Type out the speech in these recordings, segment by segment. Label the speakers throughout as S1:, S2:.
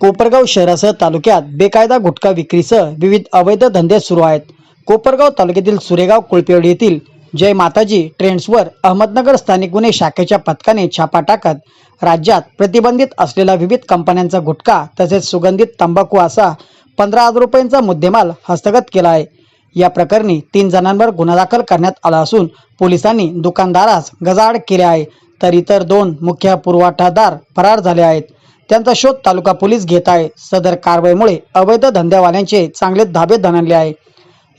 S1: कोपरगाव शहरासह तालुक्यात बेकायदा गुटखा विक्रीसह विविध अवैध धंदे सुरू आहेत. कोपरगाव तालुक्यातील सुरेगाव कुळपेवडी येथील जय माताजी ट्रेंड्सवर अहमदनगर स्थानिक गुन्हे शाखेच्या पथकाने छापा टाकत राज्यात प्रतिबंधित असलेला विविध कंपन्यांचा गुटखा तसेच सुगंधित तंबाखू असा पंधरा हजार रुपयांचा मुद्देमाल हस्तगत केला आहे. या प्रकरणी तीन जणांवर गुन्हा दाखल करण्यात आला असून पोलिसांनी दुकानदारास गजाआड केले आहे. तर इतर दोन मुख्य पुरवठादार फरार झाले आहेत. त्यांचा शोध तालुका पोलीस घेत आहे. सदर कारवाईमुळे अवैध धंद्यावाल्यांचे चांगले धाबे धनले आहे.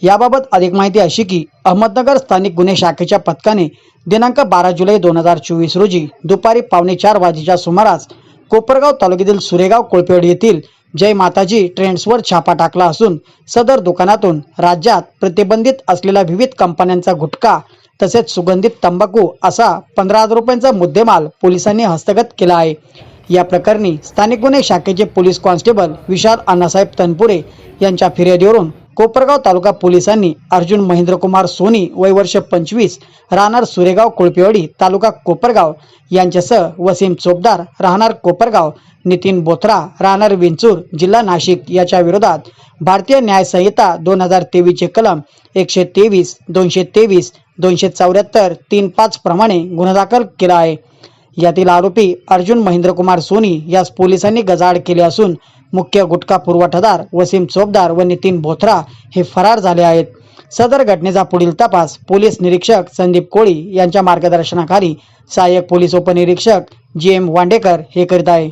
S1: याबाबत अधिक माहिती अशी की अहमदनगर स्थानिक गुन्हे शाखेच्या पथकाने दिनांक बारा जुलै दोन हजार चोवीस रोजी दुपारी पावणे चार वाजेच्या सुमारास कोपरगाव तालुक्यातील सुरेगाव कोळपेड येथील जय माताजी ट्रेंड्सवर छापा टाकला असून सदर दुकानातून राज्यात प्रतिबंधित असलेल्या विविध कंपन्यांचा गुटखा तसेच सुगंधित तंबाखू असा पंधरा हजार रुपयांचा मुद्देमाल पोलिसांनी हस्तगत केला आहे. या प्रकरणी स्थानिक गुन्हे शाखेचे पोलीस कॉन्स्टेबल विशाल अण्णासाहेब तनपुरे यांच्या फिर्यादीवरून कोपरगाव तालुका पोलिसांनी अर्जुन महेंद्रकुमार सोनी वय वर्ष पंचवीस राहणार सुरेगाव कोळपेवाडी तालुका कोपरगाव यांच्यासह वसीम चोपदार राहणार कोपरगाव नितीन बोथरा राहणार विंचूर जिल्हा नाशिक याच्या विरोधात भारतीय न्याय संहिता दोन हजार तेवीसचे कलम एकशे तेवीस दोनशे तेवीस दोनशे चौऱ्याहत्तर तीन पाच प्रमाणे गुन्हा दाखल केला आहे. यातील आरोपी अर्जुन महेंद्रकुमार सोनी यास पोलिसांनी गजाआड केले असून मुख्य गुटखा पुरवठादार वसीम चोपदार व नितीन बोथरा हे फरार झाले आहेत. सदर घटनेचा पुढील तपास पोलीस निरीक्षक संदीप कोळी यांच्या मार्गदर्शनाखाली सहाय्यक पोलीस उपनिरीक्षक जी एम वांडेकर हे करीत आहे.